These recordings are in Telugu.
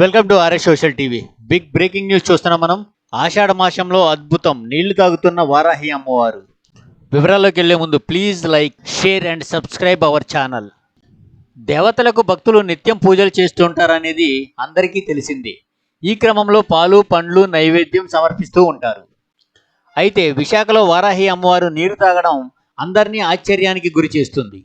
Welcome to R S social TV. Big breaking news చూస్తున్నాం మనం. ఆషాఢ మాసంలో అద్భుతం. నీళ్ళు తాగుతున్న వారాహి అమ్మవారు. వివరాల్లోకి వెళ్ళే ముందు please like share and subscribe our channel దేవతలకు భక్తులు నిత్యం పూజలు చేస్తుంటారనేది అందరికీ తెలిసింది. ఈ క్రమంలో పాలు పండ్లు నైవేద్యం సమర్పిస్తూ ఉంటారు. అయితే విశాఖలో వారాహి అమ్మవారు నీరు తాగడం అందరినీ ఆశ్చర్యానికి గురి చేస్తుంది.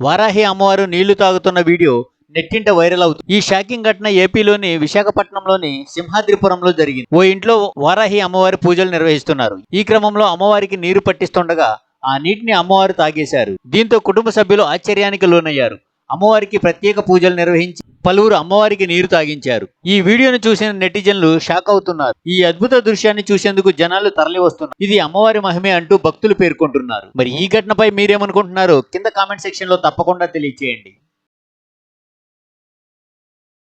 వారాహి అమ్మవారు నీళ్ళు తాగుతున్న వీడియో నెట్టింట వైరల్ అవుతుంది ఈ షాకింగ్ ఘటన ఏపీలోని విశాఖపట్నంలోని సింహాద్రిపురంలో జరిగింది. ఓ ఇంట్లో వారాహి అమ్మవారి పూజలు నిర్వహిస్తున్నారు. ఈ క్రమంలో అమ్మవారికి నీరు పట్టిస్తుండగా ఆ నీటిని అమ్మవారు తాగేశారు. దీంతో కుటుంబ సభ్యులు ఆశ్చర్యానికి లోనయ్యారు. అమ్మవారికి ప్రత్యేక పూజలు నిర్వహించి పలువురు అమ్మవారికి నీరు తాగించారు. ఈ వీడియోను చూసిన నెటిజన్లు షాక్ అవుతున్నారు. ఈ అద్భుత దృశ్యాన్ని చూసేందుకు జనాలు తరలి వస్తున్నారు ఇది అమ్మవారి మహిమే అంటూ భక్తులు పేర్కొంటున్నారు. మరి ఈ ఘటనపై మీరేమనుకుంటున్నారో కింద కామెంట్ సెక్షన్లో తప్పకుండా తెలియచేయండి.